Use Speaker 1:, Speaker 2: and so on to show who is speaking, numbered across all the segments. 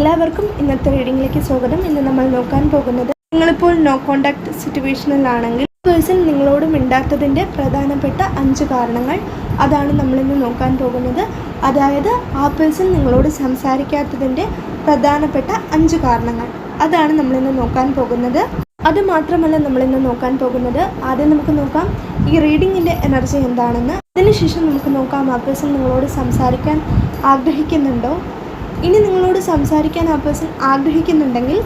Speaker 1: എല്ലാവർക്കും ഇന്നത്തെ റീഡിംഗിലേക്ക് സ്വാഗതം. ഇന്ന് നമ്മൾ നോക്കാൻ പോകുന്നത് നിങ്ങളിപ്പോൾ നോ കോണ്ടാക്ട് സിറ്റുവേഷനിലാണെങ്കിൽ പേഴ്സൺ നിങ്ങളോട് മിണ്ടാത്തതിന്റെ പ്രധാനപ്പെട്ട അഞ്ച് കാരണങ്ങൾ അതാണ് നമ്മളിന്ന് നോക്കാൻ പോകുന്നത്. അതായത് ആ പേഴ്സൺ നിങ്ങളോട് സംസാരിക്കാത്തതിന്റെ പ്രധാനപ്പെട്ട അഞ്ച് കാരണങ്ങൾ. അതാണ് നമ്മളിന്ന് നോക്കാൻ പോകുന്നത്. അത് മാത്രമല്ല നമ്മളിന്ന് നോക്കാൻ പോകുന്നത് ആദ്യം നമുക്ക് നോക്കാം ഈ റീഡിങ്ങിന്റെ എനർജി എന്താണെന്ന്. അതിനുശേഷം നമുക്ക് നോക്കാം ആ പേഴ്സൺ നിങ്ങളോട് സംസാരിക്കാൻ ആഗ്രഹിക്കുന്നുണ്ടോ? ഇനി നിങ്ങളോട് സംസാരിക്കാൻ ആ പേഴ്സൺ ആഗ്രഹിക്കുന്നുണ്ടെങ്കിൽ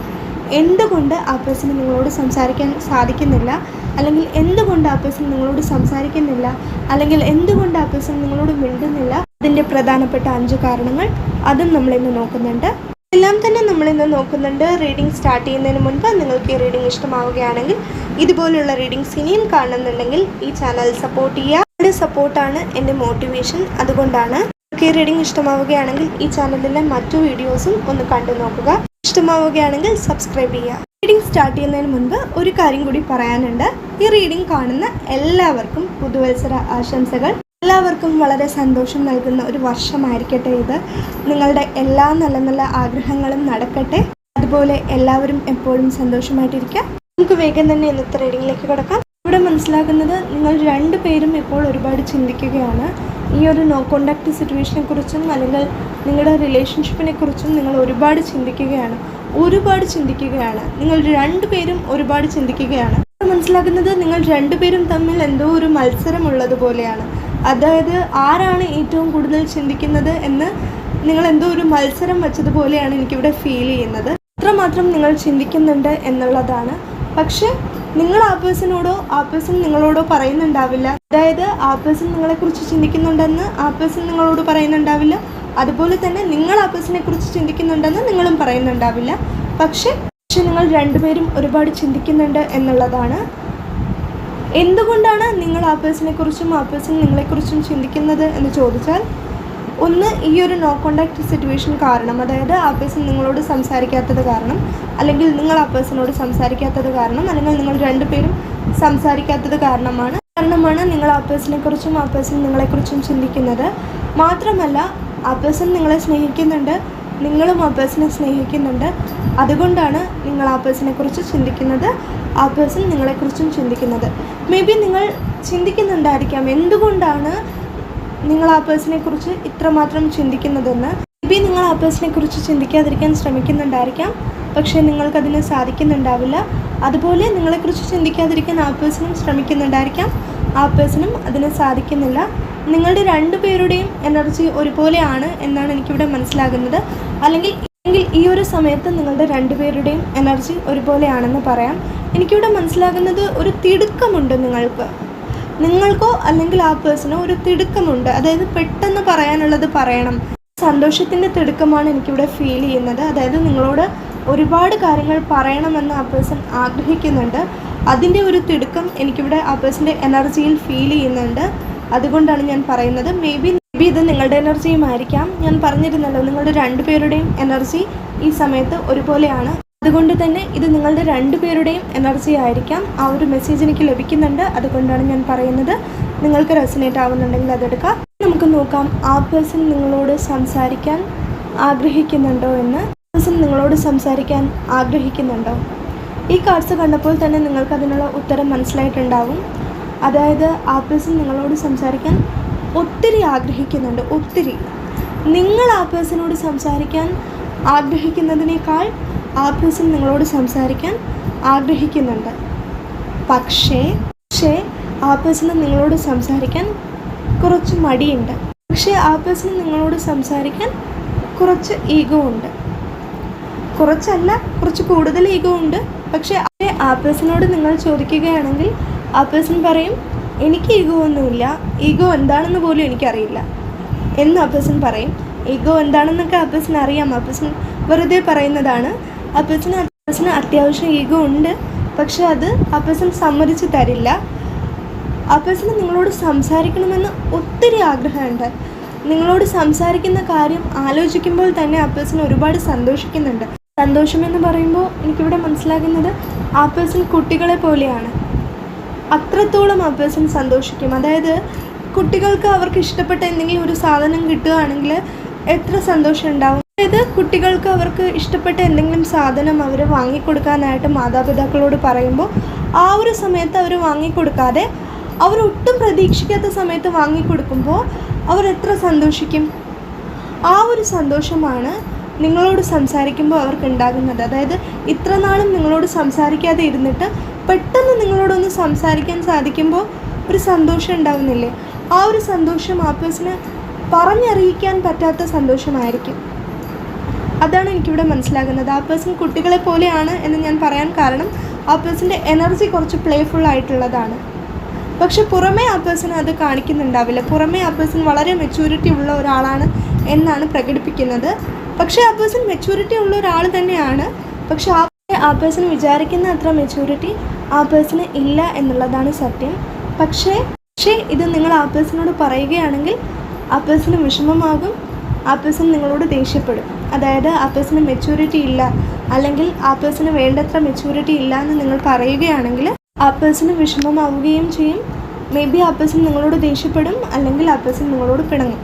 Speaker 1: എന്തുകൊണ്ട് ആ പേഴ്സൺ നിങ്ങളോട് സംസാരിക്കാൻ സാധിക്കുന്നില്ല? അല്ലെങ്കിൽ എന്തുകൊണ്ട് ആ പേഴ്സൺ നിങ്ങളോട് സംസാരിക്കുന്നില്ല? അല്ലെങ്കിൽ എന്തുകൊണ്ട് ആ പേഴ്സൺ നിങ്ങളോട് മിണ്ടുന്നില്ല? അതിന്റെ പ്രധാനപ്പെട്ട അഞ്ച് കാരണങ്ങൾ അതും നമ്മളിന്ന് നോക്കുന്നുണ്ട്. എല്ലാം തന്നെ നമ്മളിന്ന് നോക്കുന്നുണ്ട്. റീഡിംഗ് സ്റ്റാർട്ട് ചെയ്യുന്നതിന് മുൻപ് നിങ്ങൾക്ക് ഈ റീഡിംഗ് ഇഷ്ടമാവുകയാണെങ്കിൽ ഇതുപോലുള്ള റീഡിങ്സ് ഇനിയും കാണുന്നുണ്ടെങ്കിൽ ഈ ചാനൽ സപ്പോർട്ട് ചെയ്യുക. സപ്പോർട്ടാണ് എന്റെ മോട്ടിവേഷൻ അതുകൊണ്ടാണ് ഈ റീഡിംഗ് ഇഷ്ടമാവുകയാണെങ്കിൽ ഈ ചാനലിലെ മറ്റു വീഡിയോസും ഒന്ന് കണ്ടു നോക്കുക. ഇഷ്ടമാവുകയാണെങ്കിൽ സബ്സ്ക്രൈബ് ചെയ്യുക. റീഡിംഗ് സ്റ്റാർട്ട് ചെയ്യുന്നതിന് മുൻപ് ഒരു കാര്യം കൂടി പറയാനുണ്ട്. ഈ റീഡിംഗ് കാണുന്ന എല്ലാവർക്കും പുതുവത്സര ആശംസകൾ. എല്ലാവർക്കും വളരെ സന്തോഷം നൽകുന്ന ഒരു വർഷമായിരിക്കട്ടെ ഇത്. നിങ്ങളുടെ എല്ലാ നല്ല നല്ല ആഗ്രഹങ്ങളും നടക്കട്ടെ. അതുപോലെ എല്ലാവരും എപ്പോഴും സന്തോഷമായിട്ടിരിക്കുക. നമുക്ക് വേഗം തന്നെ ഇന്നത്തെ റീഡിങ്ങിലേക്ക് കിടക്കാം. ഇവിടെ മനസ്സിലാക്കുന്നത് നിങ്ങൾ രണ്ട് പേരും ഇപ്പോൾ ഒരുപാട് ചിന്തിക്കുകയാണ്. ഈ ഒരു നോ കോണ്ടാക്ട് സിറ്റുവേഷനെ കുറിച്ചും അല്ലെങ്കിൽ നിങ്ങളുടെ റിലേഷൻഷിപ്പിനെ കുറിച്ചും നിങ്ങൾ ഒരുപാട് ചിന്തിക്കുകയാണ്. ഒരുപാട് ചിന്തിക്കുകയാണ്. നിങ്ങൾ രണ്ടുപേരും ഒരുപാട് ചിന്തിക്കുകയാണ്. മനസ്സിലാക്കുന്നത് നിങ്ങൾ രണ്ടുപേരും തമ്മിൽ എന്തോ ഒരു മത്സരമുള്ളതുപോലെയാണ് അതായത് ആരാണ് ഏറ്റവും കൂടുതൽ ചിന്തിക്കുന്നത് എന്ന് നിങ്ങൾ എന്തോ ഒരു മത്സരം വെച്ചതുപോലെയാണ് എനിക്കിവിടെ ഫീൽ ചെയ്യുന്നത്. അത്രമാത്രം നിങ്ങൾ ചിന്തിക്കുന്നുണ്ട് എന്നുള്ളതാണ്. പക്ഷെ നിങ്ങൾ ആ പേഴ്സണോടോ ആ പേഴ്സൺ നിങ്ങളോടോ പറയുന്നുണ്ടാവില്ല. അതായത് ആ പേഴ്സൺ നിങ്ങളെക്കുറിച്ച് ചിന്തിക്കുന്നുണ്ടെന്ന് ആ പേഴ്സൺ നിങ്ങളോട് പറയുന്നുണ്ടാവില്ല. അതുപോലെ തന്നെ നിങ്ങൾ ആ പേഴ്സണെ കുറിച്ച് ചിന്തിക്കുന്നുണ്ടെന്ന് നിങ്ങളും പറയുന്നുണ്ടാവില്ല. പക്ഷേ പക്ഷെ നിങ്ങൾ രണ്ടുപേരും ഒരുപാട് ചിന്തിക്കുന്നുണ്ട് എന്നുള്ളതാണ്. എന്തുകൊണ്ടാണ് നിങ്ങൾ ആ പേഴ്സണെ കുറിച്ചും ആ പേഴ്സൺ നിങ്ങളെക്കുറിച്ചും ചിന്തിക്കുന്നത് എന്ന് ചോദിച്ചാൽ ഒന്ന് ഈ ഒരു നോ കോണ്ടാക്ട് സിറ്റുവേഷൻ കാരണം അതായത് ആ പേഴ്സൺ നിങ്ങളോട് സംസാരിക്കാത്തത് കാരണം അല്ലെങ്കിൽ നിങ്ങൾ ആ പേഴ്സണോട് സംസാരിക്കാത്തത് കാരണം അല്ലെങ്കിൽ നിങ്ങൾ രണ്ടുപേരും സംസാരിക്കാത്തത് കാരണമാണ്. കാരണമാണ് നിങ്ങൾ ആ പേഴ്സണെ കുറിച്ചും ആ പേഴ്സൺ നിങ്ങളെക്കുറിച്ചും ചിന്തിക്കുന്നത്. മാത്രമല്ല ആ പേഴ്സൺ നിങ്ങളെ സ്നേഹിക്കുന്നുണ്ട്. നിങ്ങളും ആ പേഴ്സണെ സ്നേഹിക്കുന്നുണ്ട്. അതുകൊണ്ടാണ് നിങ്ങൾ ആ പേഴ്സണെ കുറിച്ച് ചിന്തിക്കുന്നത്. ആ പേഴ്സൺ നിങ്ങളെക്കുറിച്ചും ചിന്തിക്കുന്നത്. മേ ബി നിങ്ങൾ ചിന്തിക്കുന്നുണ്ടായിരിക്കാം. എന്തുകൊണ്ടാണ് നിങ്ങൾ ആ പേഴ്സണെ കുറിച്ച് ഇത്രമാത്രം ചിന്തിക്കുന്നതെന്ന് ബി നിങ്ങൾ ആ പേഴ്സണെ കുറിച്ച് ചിന്തിക്കാതിരിക്കാൻ ശ്രമിക്കുന്നുണ്ടായിരിക്കാം. പക്ഷേ നിങ്ങൾക്കതിന് സാധിക്കുന്നുണ്ടാവില്ല. അതുപോലെ നിങ്ങളെക്കുറിച്ച് ചിന്തിക്കാതിരിക്കാൻ ആ പേഴ്സണും ശ്രമിക്കുന്നുണ്ടായിരിക്കാം. ആ പേഴ്സണും അതിന് സാധിക്കുന്നില്ല. നിങ്ങളുടെ രണ്ടു പേരുടെയും എനർജി ഒരുപോലെയാണ് എന്നാണ് എനിക്കിവിടെ മനസ്സിലാകുന്നത്. അല്ലെങ്കിൽ എങ്കിൽ ഈ ഒരു സമയത്ത് നിങ്ങളുടെ രണ്ടുപേരുടെയും എനർജി ഒരുപോലെയാണെന്ന് പറയാം. എനിക്കിവിടെ മനസ്സിലാകുന്നത് ഒരു തിടുക്കമുണ്ട് നിങ്ങൾക്ക്. നിങ്ങൾക്കോ അല്ലെങ്കിൽ ആ പേഴ്സണോ ഒരു തിടുക്കമുണ്ട്. അതായത് പെട്ടെന്ന് പറയാനുള്ളത് പറയണം. സന്തോഷത്തിന്റെ തിടുക്കമാണ് എനിക്കിവിടെ ഫീൽ ചെയ്യുന്നത്. അതായത് നിങ്ങളോട് ഒരുപാട് കാര്യങ്ങൾ പറയണമെന്ന് ആ പേഴ്സൺ ആഗ്രഹിക്കുന്നുണ്ട്. അതിന്റെ ഒരു തിടുക്കം എനിക്കിവിടെ ആ പേഴ്സന്റെ എനർജിയിൽ ഫീൽ ചെയ്യുന്നുണ്ട്. അതുകൊണ്ടാണ് ഞാൻ പറയുന്നത്. മേ ബി മേ ബി ഇത് നിങ്ങളുടെ എനർജിയും ആയിരിക്കാം ഞാൻ പറഞ്ഞിരുന്നല്ലോ നിങ്ങളുടെ രണ്ടുപേരുടെയും എനർജി ഈ സമയത്ത് ഒരുപോലെയാണ്. അതുകൊണ്ട് തന്നെ ഇത് നിങ്ങളുടെ രണ്ടുപേരുടെയും എനർജി ആയിരിക്കാം. ആ ഒരു മെസ്സേജ് എനിക്ക് ലഭിക്കുന്നുണ്ട്. അതുകൊണ്ടാണ് ഞാൻ പറയുന്നത്. നിങ്ങൾക്ക് റെസിനേറ്റ് ആവുന്നുണ്ടെങ്കിൽ അതെടുക്കാം. നമുക്ക് നോക്കാം. ആ പേഴ്സൺ നിങ്ങളോട് സംസാരിക്കാൻ ആഗ്രഹിക്കുന്നുണ്ടോ എന്ന്. പേഴ്സൺ നിങ്ങളോട് സംസാരിക്കാൻ ആഗ്രഹിക്കുന്നുണ്ടോ? ഈ കാർഡ്സ് കണ്ടപ്പോൾ തന്നെ നിങ്ങൾക്ക് അതിനുള്ള ഉത്തരം മനസ്സിലായിട്ടുണ്ടാവും. അതായത് ആ പേഴ്സൺ നിങ്ങളോട് സംസാരിക്കാൻ ഒത്തിരി ആഗ്രഹിക്കുന്നുണ്ട്. ഒത്തിരി. നിങ്ങൾ ആ പേഴ്സണോട് സംസാരിക്കാൻ ആഗ്രഹിക്കുന്നതിനേക്കാൾ ആ പേഴ്സൺ നിങ്ങളോട് സംസാരിക്കാൻ ആഗ്രഹിക്കുന്നുണ്ട്. പക്ഷേ പക്ഷേ ആ പേഴ്സണ് നിങ്ങളോട് സംസാരിക്കാൻ കുറച്ച് മടിയുണ്ട്. പക്ഷേ ആ പേഴ്സൺ നിങ്ങളോട് സംസാരിക്കാൻ കുറച്ച് ഈഗോ ഉണ്ട്. കുറച്ചല്ല കുറച്ച് കൂടുതൽ ഈഗോ ഉണ്ട്. പക്ഷേ ആ പേഴ്സണോട് നിങ്ങൾ ചോദിക്കുകയാണെങ്കിൽ ആ പേഴ്സൺ പറയും എനിക്ക് ഈഗോ ഒന്നുമില്ല. ഈഗോ എന്താണെന്ന് പോലും എനിക്കറിയില്ല. എന്ന് ആ പേഴ്സൺ പറയും. ഈഗോ എന്താണെന്നൊക്കെ ആ പേഴ്സൺ അറിയാം. ആ പേഴ്സൺ വെറുതെ പറയുന്നതാണ്. ആ പേഴ്സൺ ആ അത്യാവശ്യം ഈഗോ ഉണ്ട്. പക്ഷെ അത് ആ പേഴ്സൺ സമ്മതിച്ച് തരില്ല. ആ പേഴ്സണ് നിങ്ങളോട് സംസാരിക്കണമെന്ന് ഒത്തിരി ആഗ്രഹമുണ്ട്. നിങ്ങളോട് സംസാരിക്കുന്ന കാര്യം ആലോചിക്കുമ്പോൾ തന്നെ ആ പേഴ്സൺ ഒരുപാട് സന്തോഷിക്കുന്നുണ്ട്. സന്തോഷം എന്ന് പറയുമ്പോൾ എനിക്കിവിടെ മനസ്സിലാകുന്നത് ആ പേഴ്സൺ കുട്ടികളെ പോലെയാണ്. അത്രത്തോളം ആ പേഴ്സൺ സന്തോഷിക്കും. അതായത് കുട്ടികൾക്ക് അവർക്ക് ഇഷ്ടപ്പെട്ട എന്തെങ്കിലും ഒരു സാധനം കിട്ടുകയാണെങ്കിൽ എത്ര സന്തോഷം ഉണ്ടാവും? അതായത് കുട്ടികൾക്ക് അവർക്ക് ഇഷ്ടപ്പെട്ട എന്തെങ്കിലും സാധനം അവർ വാങ്ങിക്കൊടുക്കാനായിട്ട് മാതാപിതാക്കളോട് പറയുമ്പോൾ ആ ഒരു സമയത്ത് അവർ വാങ്ങിക്കൊടുക്കാതെ അവർ ഒട്ടും പ്രതീക്ഷിക്കാത്ത സമയത്ത് വാങ്ങിക്കൊടുക്കുമ്പോൾ അവർ എത്ര സന്തോഷിക്കും? ആ ഒരു സന്തോഷമാണ് നിങ്ങളോട് സംസാരിക്കുമ്പോൾ അവർക്ക് ഉണ്ടാകുന്നത്. അതായത് ഇത്ര നാളും നിങ്ങളോട് സംസാരിക്കാതെ ഇരുന്നിട്ട് പെട്ടെന്ന് നിങ്ങളോടൊന്ന് സംസാരിക്കാൻ സാധിക്കുമ്പോൾ ഒരു സന്തോഷം ഉണ്ടാകുന്നില്ലേ ആ ഒരു സന്തോഷം ആ പേഴ്സിന് പറഞ്ഞറിയിക്കാൻ പറ്റാത്ത സന്തോഷമായിരിക്കും. അതാണ് എനിക്കിവിടെ മനസ്സിലാകുന്നത് ആ പേഴ്സൺ കുട്ടികളെ പോലെയാണ് എന്ന് ഞാൻ പറയാൻ കാരണം ആ പേഴ്സന്റെ എനർജി കുറച്ച് പ്ലേഫുൾ ആയിട്ടുള്ളതാണ് പക്ഷെ പുറമേ ആ പേഴ്സൺ അത് കാണിക്കുന്നുണ്ടാവില്ല പുറമേ ആ പേഴ്സൺ വളരെ മെച്യൂരിറ്റി ഉള്ള ഒരാളാണ് എന്നാണ് പ്രകടിപ്പിക്കുന്നത് പക്ഷേ ആ പേഴ്സൺ മെച്യൂരിറ്റി ഉള്ള ഒരാൾ തന്നെയാണ് പക്ഷെ ആ ആ പേഴ്സൺ വിചാരിക്കുന്ന അത്ര മെച്യൂരിറ്റി ആ പേഴ്സണ് ഇല്ല എന്നുള്ളതാണ് സത്യം പക്ഷേ പക്ഷേ ഇത് നിങ്ങൾ ആ പേഴ്സണോട് പറയുകയാണെങ്കിൽ ആ പേഴ്സണ് വിഷമമാകും ആ പേഴ്സൺ നിങ്ങളോട് ദേഷ്യപ്പെടും അതായത് ആ പേഴ്സണ് മെച്യൂരിറ്റി ഇല്ല അല്ലെങ്കിൽ ആ പേഴ്സണ് വേണ്ടത്ര മെച്യൂരിറ്റി ഇല്ല എന്ന് നിങ്ങൾ പറയുകയാണെങ്കിൽ ആ പേഴ്സണ് വിഷമമാവുകയും ചെയ്യും. മേ ബി ആ പേഴ്സൺ നിങ്ങളോട് ദേഷ്യപ്പെടും അല്ലെങ്കിൽ ആ പേഴ്സൺ നിങ്ങളോട് പിണങ്ങും.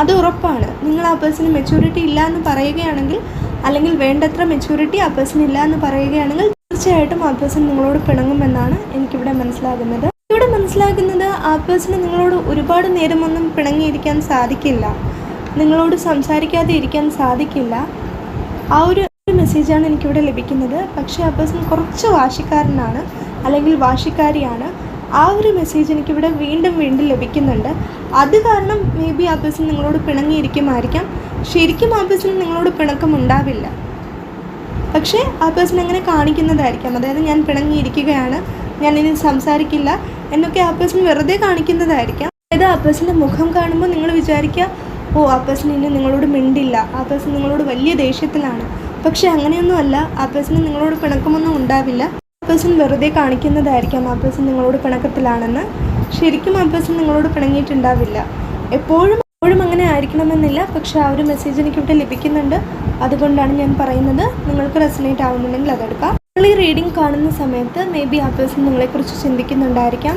Speaker 1: അത് ഉറപ്പാണ്. നിങ്ങൾ ആ പേഴ്സണ് മെച്യൂരിറ്റി ഇല്ല എന്ന് പറയുകയാണെങ്കിൽ അല്ലെങ്കിൽ വേണ്ടത്ര മെച്യൂരിറ്റി ആ പേഴ്സൺ ഇല്ല എന്ന് പറയുകയാണെങ്കിൽ തീർച്ചയായിട്ടും ആ പേഴ്സൺ നിങ്ങളോട് പിണങ്ങുമെന്നാണ് എനിക്കിവിടെ മനസ്സിലാകുന്നത്. ഇവിടെ മനസ്സിലാക്കുന്നത് ആ പേഴ്സണ് നിങ്ങളോട് ഒരുപാട് നേരമൊന്നും പിണങ്ങിയിരിക്കാൻ സാധിക്കില്ല. നിങ്ങളോട് സംസാരിക്കാതെ ഇരിക്കാൻ സാധിക്കില്ല. ആ ഒരു മെസ്സേജാണ് എനിക്കിവിടെ ലഭിക്കുന്നത്. പക്ഷേ ആ കുറച്ച് വാശിക്കാരനാണ് അല്ലെങ്കിൽ വാശിക്കാരിയാണ്. ആ ഒരു മെസ്സേജ് എനിക്കിവിടെ വീണ്ടും വീണ്ടും ലഭിക്കുന്നുണ്ട്. അത് കാരണം മേ ബി ആ നിങ്ങളോട് പിണങ്ങിയിരിക്കുമായിരിക്കാം. ശരിക്കും പേഴ്സൺ നിങ്ങളോട് പിണക്കം ഉണ്ടാവില്ല. പക്ഷേ ആ പേഴ്സൺ അങ്ങനെ കാണിക്കുന്നതായിരിക്കാം. അതായത് ഞാൻ പിണങ്ങിയിരിക്കുകയാണ് ഞാൻ ഇനി സംസാരിക്കില്ല എന്നൊക്കെ ആ പേഴ്സൺ വെറുതെ കാണിക്കുന്നതായിരിക്കാം. അതായത് ആ മുഖം കാണുമ്പോൾ നിങ്ങൾ വിചാരിക്കുക ഓ ആ പേഴ്സൺ ഇനി നിങ്ങളോട് മിണ്ടില്ല. ആ പേഴ്സൺ നിങ്ങളോട് വലിയ ദേഷ്യത്തിലാണ്. പക്ഷേ അങ്ങനെയൊന്നുമല്ല. ആ പേഴ്സണ് നിങ്ങളോട് പിണക്കമൊന്നും ഉണ്ടാവില്ല. ആ പേഴ്സൺ വെറുതെ കാണിക്കുന്നതായിരിക്കാം. ആ പേഴ്സൺ നിങ്ങളോട് പിണക്കത്തിലാണെന്ന്. ശരിക്കും ആ പേഴ്സൺ നിങ്ങളോട് പിണങ്ങിയിട്ടുണ്ടാവില്ല. എപ്പോഴും എപ്പോഴും അങ്ങനെ ആയിരിക്കണമെന്നില്ല. പക്ഷേ ആ ഒരു മെസ്സേജ് എനിക്കിവിടെ ലഭിക്കുന്നുണ്ട്. അതുകൊണ്ടാണ് ഞാൻ പറയുന്നത്. നിങ്ങൾക്ക് റെസനേറ്റ് ആവുന്നുണ്ടെങ്കിൽ അതെടുക്കാം. നിങ്ങൾ ഈ റീഡിംഗ് കാണുന്ന സമയത്ത് മേ ബി ആ പേഴ്സൺ നിങ്ങളെക്കുറിച്ച് ചിന്തിക്കുന്നുണ്ടായിരിക്കാം.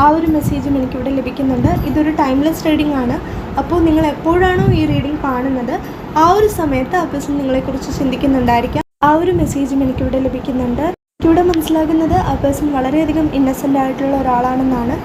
Speaker 1: ആ ഒരു മെസ്സേജും എനിക്കിവിടെ ലഭിക്കുന്നുണ്ട്. ഇതൊരു ടൈംലെസ് റീഡിംഗ് ആണ്. അപ്പോൾ നിങ്ങൾ എപ്പോഴാണോ ഈ റീഡിംഗ് കാണുന്നത് ആ ഒരു സമയത്ത് ആ പേഴ്സൺ നിങ്ങളെക്കുറിച്ച് ചിന്തിക്കുന്നുണ്ടായിരിക്കാം. ആ ഒരു മെസ്സേജും എനിക്കിവിടെ ലഭിക്കുന്നുണ്ട്. എനിക്കിവിടെ മനസ്സിലാകുന്നത് ആ പേഴ്സൺ വളരെയധികം ഇന്നസെന്റ് ആയിട്ടുള്ള ഒരാളാണെന്നാണ്.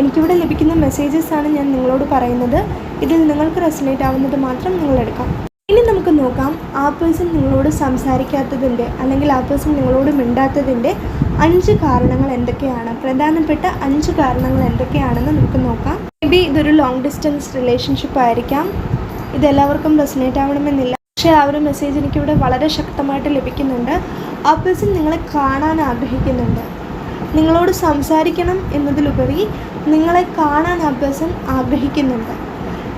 Speaker 1: എനിക്കിവിടെ ലഭിക്കുന്ന മെസ്സേജസ് ആണ് ഞാൻ നിങ്ങളോട് പറയുന്നത്. ഇതിൽ നിങ്ങൾക്ക് റെസിനേറ്റ് ആവുന്നത് മാത്രം നിങ്ങൾ എടുക്കാം. ഇനി നമുക്ക് നോക്കാം ആ പേഴ്സൺ നിങ്ങളോട് സംസാരിക്കാത്തതിന്റെ അല്ലെങ്കിൽ ആ പേഴ്സൺ നിങ്ങളോട് മിണ്ടാത്തതിന്റെ അഞ്ച് കാരണങ്ങൾ എന്തൊക്കെയാണ്? പ്രധാനപ്പെട്ട അഞ്ച് കാരണങ്ങൾ എന്തൊക്കെയാണെന്ന് നമുക്ക് നോക്കാം. മേ ബി ഇതൊരു ലോങ് ഡിസ്റ്റൻസ് റിലേഷൻഷിപ്പ് ആയിരിക്കാം. ഇതെല്ലാവർക്കും റെസിനേറ്റ് ആവണമെന്നില്ല. പക്ഷേ ആ ഒരു മെസ്സേജ് എനിക്കിവിടെ വളരെ ശക്തമായിട്ട് ലഭിക്കുന്നുണ്ട്. ആ പേഴ്സൺ നിങ്ങളെ കാണാൻ ആഗ്രഹിക്കുന്നുണ്ട്. നിങ്ങളോട് സംസാരിക്കണം എന്നതിലുപരി നിങ്ങളെ കാണാൻ ആ പേഴ്സൺ ആഗ്രഹിക്കുന്നുണ്ട്.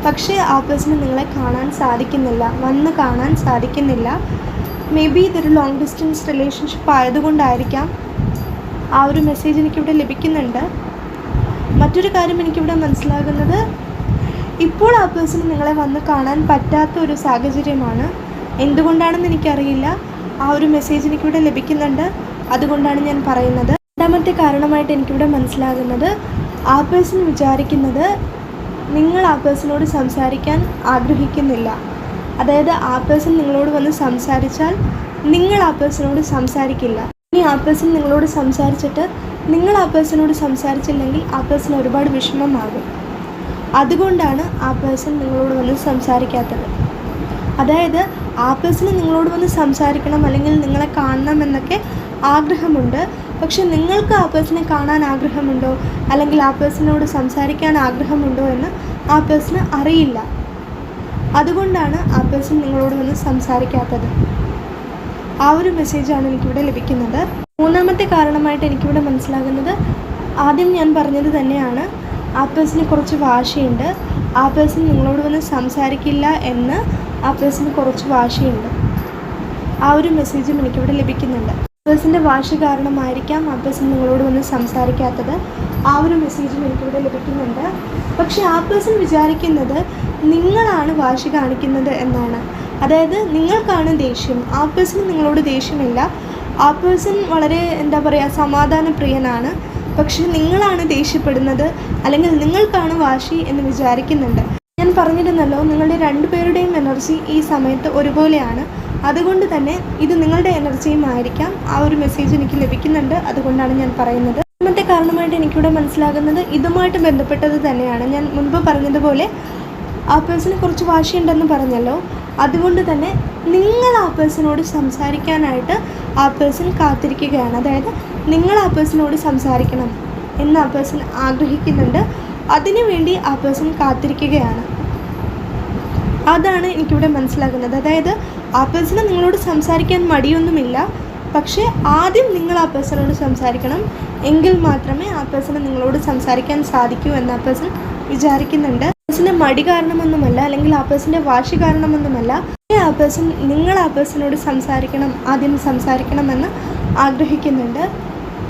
Speaker 1: പക്ഷേ ആ പേഴ്സണ് നിങ്ങളെ കാണാൻ സാധിക്കുന്നില്ല വന്ന് കാണാൻ സാധിക്കുന്നില്ല. മേ ബി ഇതൊരു ലോങ് ഡിസ്റ്റൻസ് റിലേഷൻഷിപ്പ് ആയതുകൊണ്ടായിരിക്കാം ആ ഒരു മെസ്സേജ് എനിക്കിവിടെ ലഭിക്കുന്നുണ്ട്. മറ്റൊരു കാര്യം എനിക്കിവിടെ മനസ്സിലാകുന്നത് ഇപ്പോൾ ആ പേഴ്സൺ നിങ്ങളെ വന്ന് കാണാൻ പറ്റാത്ത ഒരു സാഹചര്യമാണ്. എന്തുകൊണ്ടാണെന്ന് എനിക്കറിയില്ല. ആ ഒരു മെസ്സേജ് എനിക്കിവിടെ ലഭിക്കുന്നുണ്ട്. അതുകൊണ്ടാണ് ഞാൻ പറയുന്നത്. രണ്ടാമത്തെ കാരണമായിട്ട് എനിക്കിവിടെ മനസ്സിലാകുന്നത് ആ പേഴ്സൺ വിചാരിക്കുന്നത് നിങ്ങൾ ആ പേഴ്സണോട് സംസാരിക്കാൻ ആഗ്രഹിക്കുന്നില്ല. അതായത് ആ പേഴ്സൺ നിങ്ങളോട് വന്ന് സംസാരിച്ചാൽ നിങ്ങൾ ആ പേഴ്സണോട് സംസാരിക്കില്ല. ഇനി ആ പേഴ്സൺ നിങ്ങളോട് സംസാരിച്ചിട്ട് നിങ്ങൾ ആ പേഴ്സണോട് സംസാരിച്ചില്ലെങ്കിൽ ആ പേഴ്സൺ ഒരുപാട് വിഷമമാകും. അതുകൊണ്ടാണ് ആ പേഴ്സൺ നിങ്ങളോട് വന്ന് സംസാരിക്കാത്തത്. അതായത് ആ പേഴ്സണ് നിങ്ങളോട് വന്ന് സംസാരിക്കണം അല്ലെങ്കിൽ നിങ്ങളെ കാണണം എന്നൊക്കെ ആഗ്രഹമുണ്ട്. പക്ഷെ നിങ്ങൾക്ക് ആ പേഴ്സണെ കാണാൻ ആഗ്രഹമുണ്ടോ? അല്ലെങ്കിൽ ആ പേഴ്സണോട് സംസാരിക്കാൻ ആഗ്രഹമുണ്ടോ എന്ന് ആ പേഴ്സണ് അറിയില്ല. അതുകൊണ്ടാണ് ആ പേഴ്സൺ നിങ്ങളോട് വന്ന് സംസാരിക്കാത്തത്. ആ ഒരു മെസ്സേജാണ് എനിക്കിവിടെ ലഭിക്കുന്നത്. മൂന്നാമത്തെ കാരണമായിട്ട് എനിക്കിവിടെ മനസ്സിലാകുന്നത് ആദ്യം ഞാൻ പറഞ്ഞത് തന്നെയാണ്. ആ പേഴ്സണിന് കുറച്ച് വാശിയുണ്ട്. ആ പേഴ്സൺ നിങ്ങളോട് വന്ന് സംസാരിക്കില്ല എന്ന് ആ പേഴ്സണിന് കുറച്ച് വാശിയുണ്ട്. ആ ഒരു മെസ്സേജും എനിക്കിവിടെ ലഭിക്കുന്നുണ്ട്. പേഴ്സന്റെ വാശി കാരണമായിരിക്കാം അബ്ബസ് നിങ്ങളോട് വന്ന് സംസാരിക്കാത്തത്. ആ ഒരു മെസ്സേജും എനിക്കിവിടെ ലഭിക്കുന്നുണ്ട്. പക്ഷേ പേഴ്സൺ വിചാരിക്കുന്നത് നിങ്ങളാണ് വാശി കാണിക്കുന്നത് എന്നാണ്. അതായത് നിങ്ങൾക്കാണ് ദേഷ്യം. ആ പേഴ്സൺ നിങ്ങളോട് ദേഷ്യമില്ല. ആ പേഴ്സൺ വളരെ എന്താ പറയുക സമാധാനപ്രിയനാണ്. പക്ഷേ നിങ്ങളാണ് ദേഷ്യപ്പെടുന്നത് അല്ലെങ്കിൽ നിങ്ങൾക്കാണ് വാശി എന്ന് വിചാരിക്കുന്നുണ്ട്. ഞാൻ പറഞ്ഞിരുന്നല്ലോ നിങ്ങളുടെ രണ്ടുപേരുടെയും എനർജി ഈ സമയത്ത് ഒരുപോലെയാണ്. അതുകൊണ്ട് തന്നെ ഇത് നിങ്ങളുടെ എനർജിയും ആയിരിക്കാം. ആ ഒരു മെസ്സേജ് എനിക്ക് ലഭിക്കുന്നുണ്ട്. അതുകൊണ്ടാണ് ഞാൻ പറയുന്നത്. രണ്ടാമത്തെ കാരണമായിട്ട് എനിക്കിവിടെ മനസ്സിലാകുന്നത് ഇതുമായിട്ട് ബന്ധപ്പെട്ടത് തന്നെയാണ്. ഞാൻ മുൻപ് പറഞ്ഞതുപോലെ ആ പേഴ്സണ് കുറച്ച് വാശിയുണ്ടെന്ന് പറഞ്ഞല്ലോ. അതുകൊണ്ട് തന്നെ നിങ്ങൾ ആ പേഴ്സണോട് സംസാരിക്കാനായിട്ട് ആ പേഴ്സൺ കാത്തിരിക്കുകയാണ്. അതായത് നിങ്ങൾ ആ പേഴ്സണോട് സംസാരിക്കണം എന്ന് ആ പേഴ്സൺ ആഗ്രഹിക്കുന്നുണ്ട്. അതിനുവേണ്ടി ആ പേഴ്സൺ കാത്തിരിക്കുകയാണ്. അതാണ് എനിക്കിവിടെ മനസ്സിലാക്കുന്നത് അതായത് ആ പേഴ്സണ് നിങ്ങളോട് സംസാരിക്കാൻ മടിയൊന്നുമില്ല. പക്ഷേ ആദ്യം നിങ്ങൾ ആ പേഴ്സണോട് സംസാരിക്കണം. എങ്കിൽ മാത്രമേ ആ പേഴ്സണ് നിങ്ങളോട് സംസാരിക്കാൻ സാധിക്കൂ എന്ന് ആ പേഴ്സൺ വിചാരിക്കുന്നുണ്ട്. പേഴ്സന്റെ മടി കാരണമൊന്നുമല്ല അല്ലെങ്കിൽ ആ പേഴ്സന്റെ വാശി കാരണമൊന്നുമല്ല. ആ പേഴ്സൺ നിങ്ങൾ ആ പേഴ്സണോട് സംസാരിക്കണം ആദ്യം സംസാരിക്കണമെന്ന് ആഗ്രഹിക്കുന്നുണ്ട്.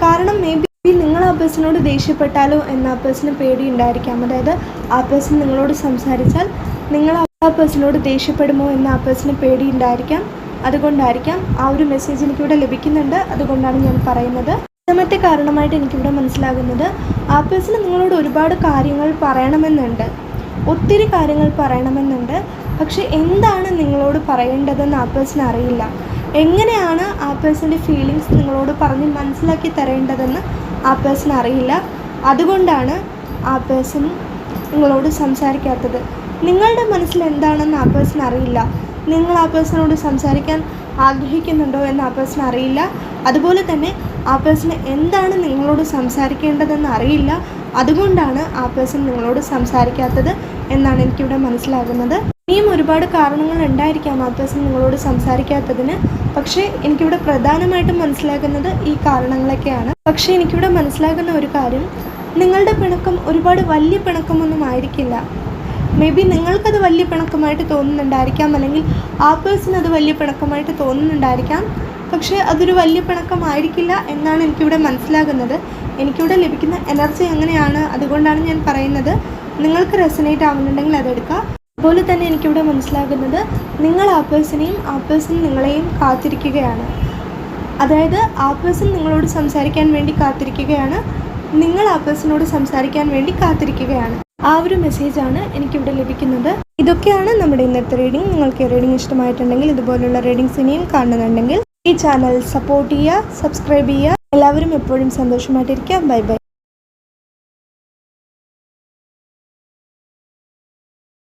Speaker 1: കാരണം മേ ബി നിങ്ങൾ ആ പേഴ്സണോട് ദേഷ്യപ്പെട്ടാലോ എന്ന് ആ പേഴ്സണ് പേടിയുണ്ടായിരിക്കാം അതായത് ആ പേഴ്സൺ നിങ്ങളോട് സംസാരിച്ചാൽ നിങ്ങൾ ആ പേഴ്സണോട് ദേഷ്യപ്പെടുമോ എന്ന് ആ പേഴ്സണ് പേടിയുണ്ടായിരിക്കാം. അതുകൊണ്ടായിരിക്കാം ആ ഒരു മെസ്സേജ് എനിക്കിവിടെ ലഭിക്കുന്നുണ്ട്. അതുകൊണ്ടാണ് ഞാൻ പറയുന്നത്. രണ്ടാമത്തെ കാരണമായിട്ട് എനിക്കിവിടെ മനസ്സിലാകുന്നത് ആ പേഴ്സണ് നിങ്ങളോട് ഒരുപാട് കാര്യങ്ങൾ പറയണമെന്നുണ്ട്. ഒത്തിരി കാര്യങ്ങൾ പറയണമെന്നുണ്ട്. പക്ഷെ എന്താണ് നിങ്ങളോട് പറയേണ്ടതെന്ന് ആ പേഴ്സൺ അറിയില്ല. എങ്ങനെയാണ് ആ പേഴ്സന്റെ ഫീലിങ്സ് നിങ്ങളോട് പറഞ്ഞ് മനസ്സിലാക്കി തരേണ്ടതെന്ന് ആ പേഴ്സൺ അറിയില്ല. അതുകൊണ്ടാണ് ആ പേഴ്സൺ നിങ്ങളോട് സംസാരിക്കാത്തത്. നിങ്ങളുടെ മനസ്സിൽ എന്താണെന്ന് ആ പേഴ്സൺ അറിയില്ല. നിങ്ങൾ ആ പേഴ്സണോട് സംസാരിക്കാൻ ആഗ്രഹിക്കുന്നുണ്ടോ എന്ന് ആ പേഴ്സൺ അറിയില്ല. അതുപോലെ തന്നെ ആ പേഴ്സണ് എന്താണ് നിങ്ങളോട് സംസാരിക്കേണ്ടതെന്ന് അറിയില്ല. അതുകൊണ്ടാണ് ആ പേഴ്സൺ നിങ്ങളോട് സംസാരിക്കാത്തത് എന്നാണ് എനിക്കിവിടെ മനസ്സിലാകുന്നത്. ഇനിയും ഒരുപാട് കാരണങ്ങൾ ഉണ്ടായിരിക്കാം ആ പേഴ്സൺ നിങ്ങളോട് സംസാരിക്കാത്തതിന്. പക്ഷേ എനിക്കിവിടെ പ്രധാനമായിട്ടും മനസ്സിലാക്കുന്നത് ഈ കാരണങ്ങളൊക്കെയാണ്. പക്ഷേ എനിക്കിവിടെ മനസ്സിലാകുന്ന ഒരു കാര്യം. നിങ്ങളുടെ പിണക്കം ഒരുപാട് വലിയ പിണക്കമൊന്നും ആയിരിക്കില്ല. മേ ബി നിങ്ങൾക്കത് വലിയ പിണക്കമായിട്ട് തോന്നുന്നുണ്ടായിരിക്കാം. അല്ലെങ്കിൽ ആ പേഴ്സൺ അത് വലിയ പിണക്കമായിട്ട് തോന്നുന്നുണ്ടായിരിക്കാം. പക്ഷേ അതൊരു വലിയ പിണക്കമായിരിക്കില്ല എന്നാണ് എനിക്കിവിടെ മനസ്സിലാകുന്നത്. എനിക്കിവിടെ ലഭിക്കുന്ന എനർജി എങ്ങനെയാണ്? അതുകൊണ്ടാണ് ഞാൻ പറയുന്നത്. നിങ്ങൾക്ക് റെസനേറ്റ് ആവുന്നുണ്ടെങ്കിൽ അതെടുക്കുക അതുപോലെ തന്നെ എനിക്കിവിടെ മനസ്സിലാകുന്നത് നിങ്ങൾ ആ പേഴ്സണെയും ആ പേഴ്സൺ നിങ്ങളെയും കാത്തിരിക്കുകയാണ്. അതായത് ആ പേഴ്സൺ നിങ്ങളോട് സംസാരിക്കാൻ വേണ്ടി കാത്തിരിക്കുകയാണ്. നിങ്ങൾ ആ പേഴ്സണോട് സംസാരിക്കാൻ വേണ്ടി കാത്തിരിക്കുകയാണ്. ആ ഒരു മെസ്സേജാണ് എനിക്കിവിടെ ലഭിക്കുന്നത്. ഇതൊക്കെയാണ് നമ്മുടെ ഇന്നത്തെ റീഡിംഗ് നിങ്ങൾക്ക് റീഡിംഗ് ഇഷ്ടമായിട്ടുണ്ടെങ്കിൽ ഇതുപോലുള്ള റീഡിങ്സ് ഇനിയും കാണുന്നുണ്ടെങ്കിൽ ഈ ചാനൽ സപ്പോർട്ട് ചെയ്യുക സബ്സ്ക്രൈബ് ചെയ്യുക. എല്ലാവരും എപ്പോഴും സന്തോഷമായിട്ടിരിക്കുക ബൈ ബൈ